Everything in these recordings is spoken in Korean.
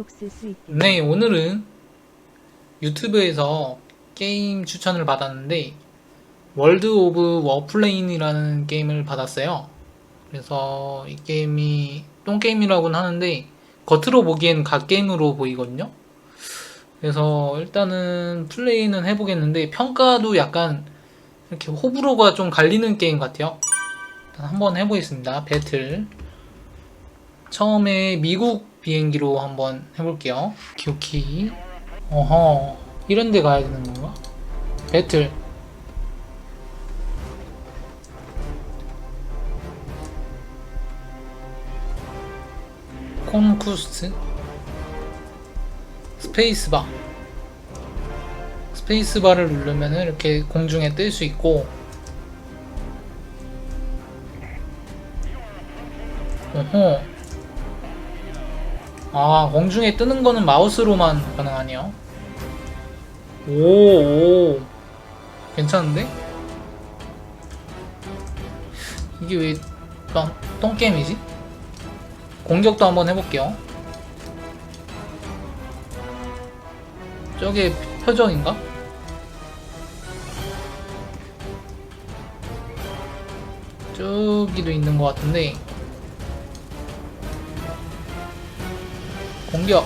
계속 쓸 수 있게. 네, 오늘은 유튜브에서 게임 추천을 받았는데, 월드 오브 워플레인이라는 게임을 받았어요. 그래서 이 게임이 똥게임이라고는 하는데, 겉으로 보기엔 갓게임으로 보이거든요. 그래서 일단은 플레이는 해보겠는데, 평가도 약간 이렇게 호불호가 좀 갈리는 게임 같아요. 한번 해보겠습니다. 배틀. 처음에 미국 비행기로 한번 해볼게요. 기오키. 어허. 이런 데 가야 되는 건가? 배틀. 콘쿠스트. 스페이스바. 스페이스바를 누르면 이렇게 공중에 뜰 수 있고, 어허. 아, 공중에 뜨는 거는 마우스로만 가능하네요. 오, 오. 괜찮은데? 이게 왜 똥, 똥게임이지? 공격도 한번 해볼게요. 저게 표정인가? 저기도 있는 것 같은데 공격.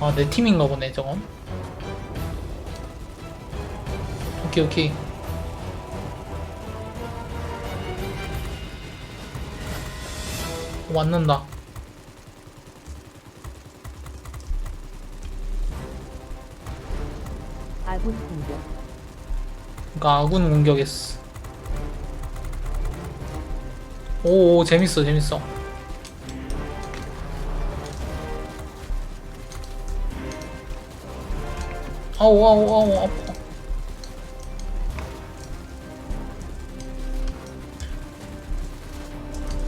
아 내 팀인가 보네 저건. 오케이 오케이. 왔는다. 아군 공격. 그니까 아군 공격했어 오, 오 재밌어 재밌어. 아우 아우 아우 아파.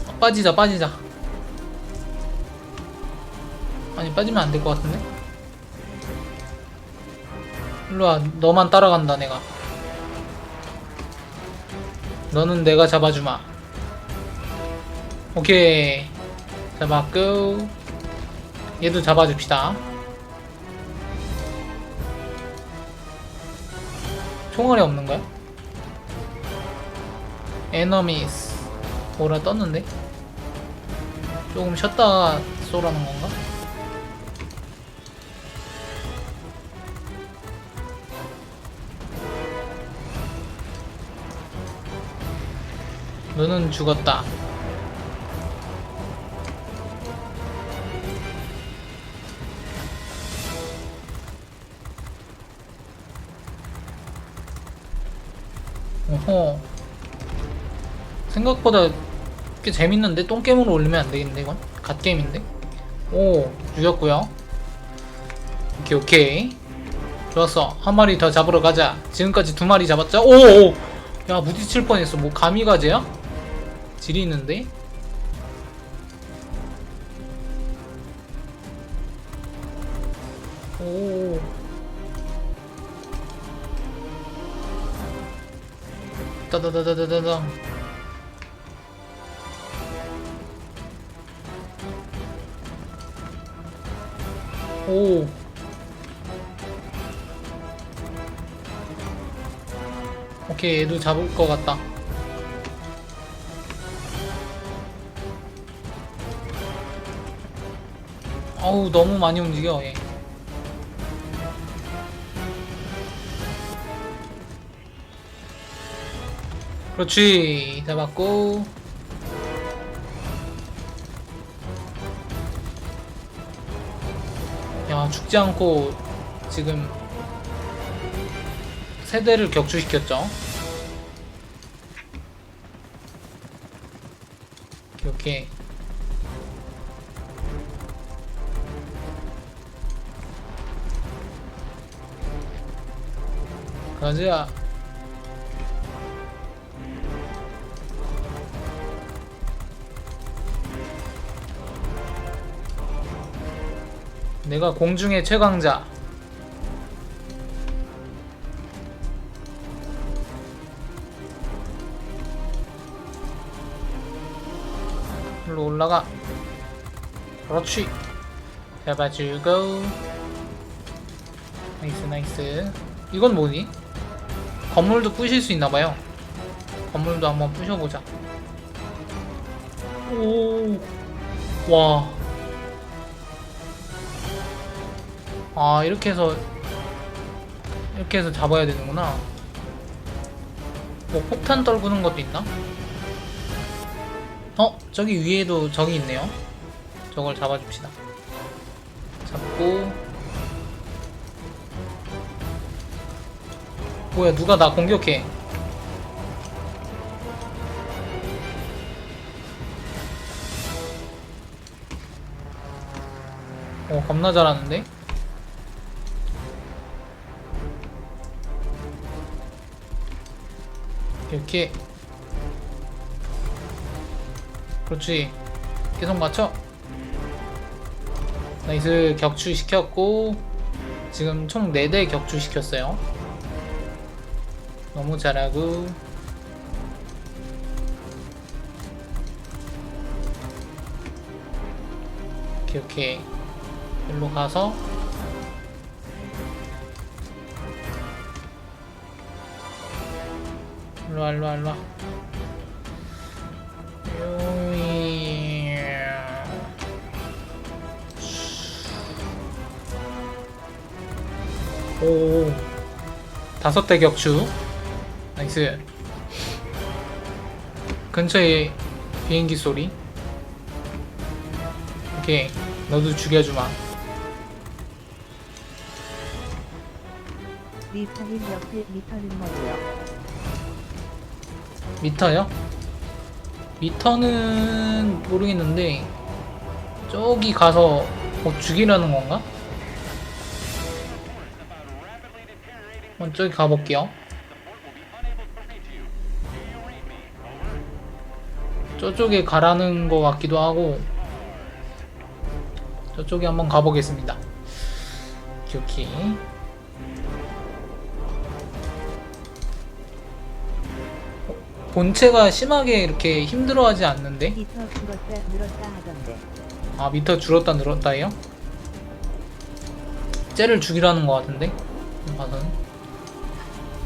아, 빠지자 빠지자. 아니 빠지면 안 될 것 같은데? 일로와 너만 따라간다 내가. 너는 내가 잡아주마 오케이 잡았고 얘도 잡아줍시다 총알이 없는 거야? 에너미스 뭐라 떴는데? 조금 쉬었다가 쏘라는 건가? 너는 죽었다. 생각보다 꽤 재밌는데 똥게임으로 올리면 안 되겠는데 이건? 갓게임인데? 오, 죽였고요. 오케이 오케이. 좋았어. 한 마리 더 잡으러 가자. 지금까지 두 마리 잡았자. 오! 오! 야 부딪힐 뻔했어. 뭐 가미가제야? 질이 있는데? 오. 따다다다다다다. 오. 오케이, 얘도 잡을 것 같다. 어우, 너무 많이 움직여, 얘. 그렇지, 잡았고. 야, 죽지 않고 지금 세대를 격추시켰죠. 오케이. 가자. 내가 공중의 최강자. 일로 올라가. 그렇지. 잡아주고. 나이스 나이스. 이건 뭐니? 건물도 부실 수 있나봐요. 건물도 한번 부셔보자. 오와 아 이렇게 해서 이렇게 해서 잡아야 되는구나 뭐 폭탄 떨구는 것도 있나? 어? 저기 위에도 적이 있네요 저걸 잡아줍시다 잡고 뭐야 누가 나 공격해 어 겁나 잘하는데? 이렇게 그렇지. 계속 맞춰. 나이스. 격추시켰고 지금 총 4대 격추시켰어요. 너무 잘하고. 오케이 오케이. 일로 가서 일로와 일로와 일로와. 오 다섯 대 격추. 나이스. 근처에 비행기 소리. 오케이. 너도 죽여주마. 리타님 옆에 리타는 뭐예요? 미터요? 미터는 모르겠는데 저기 가서 뭐 죽이라는 건가? 한번 저기 가볼게요. 저쪽에 가라는 것 같기도 하고 저쪽에 한번 가보겠습니다. 오케이 오케이. 본체가 심하게 이렇게 힘들어하지 않는데? 히터 줄었다 늘었다 하던데. 아 미터 줄었다 늘었다예요? 쟤를 죽이라는 것 같은데? 봐서는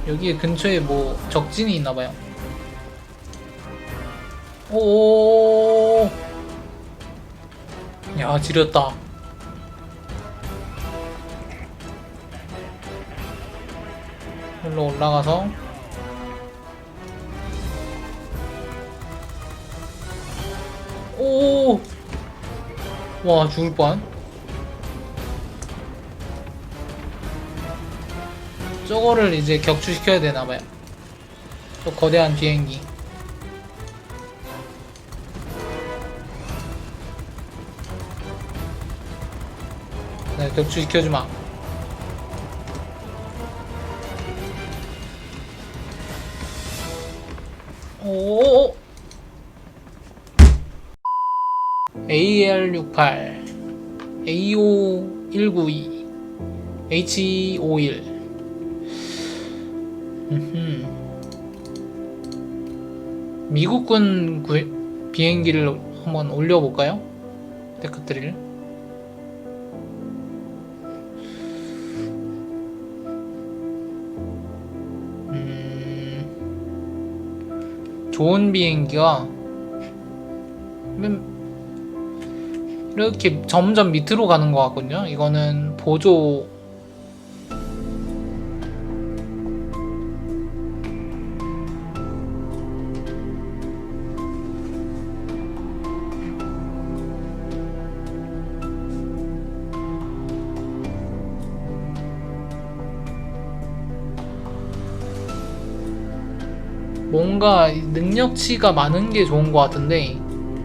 여기에 근처에 뭐 적진이 있나봐요 오. 야 지렸다. 일로 올라가서 오. 와 죽을 뻔. 저거를 이제 격추시켜야 되나봐요. 저 거대한 비행기. 네, 격추시켜주마. AL68, AO192, H51. 음흠. 미국군 구- 비행기를 한번 올려볼까요? 데크트릴. 음, 좋은 비행기가 맨- 이렇게 점점 밑으로 가는 것 같거든요. 이거는 보조. 뭔가 능력치가 많은 게 좋은 것 같은데.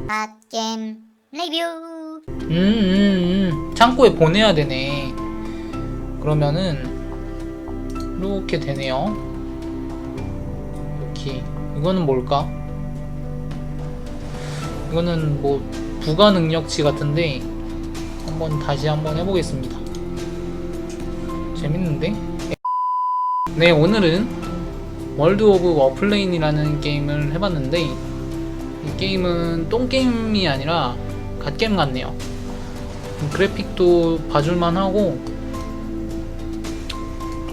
갓겜 리뷰 음, 음, 음. 창고에 보내야 되네. 그러면은 이렇게 되네요. 이렇게 이거는 뭘까? 이거는 뭐 부가 능력치 같은데 한번 다시 한번 해보겠습니다. 재밌는데? 네 오늘은 월드 오브 워플레인이라는 게임을 해봤는데 이 게임은 똥게임이 아니라 갓게임 같네요. 그래픽도 봐줄만 하고,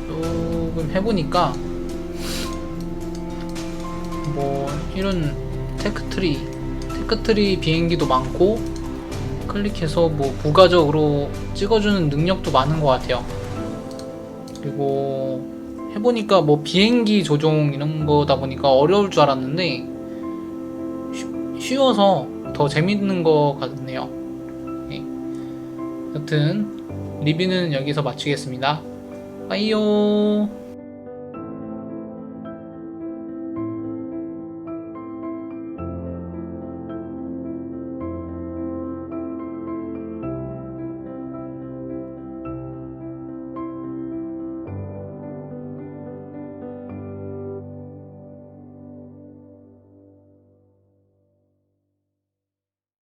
조금 해보니까, 뭐, 이런 테크트리, 테크트리 비행기도 많고, 클릭해서 뭐 부가적으로 찍어주는 능력도 많은 것 같아요. 그리고 해보니까 뭐 비행기 조종 이런 거다 보니까 어려울 줄 알았는데 쉬- 쉬워서 더 재밌는 것 같네요. 네. 여튼 리뷰는 여기서 마치겠습니다. 빠이요.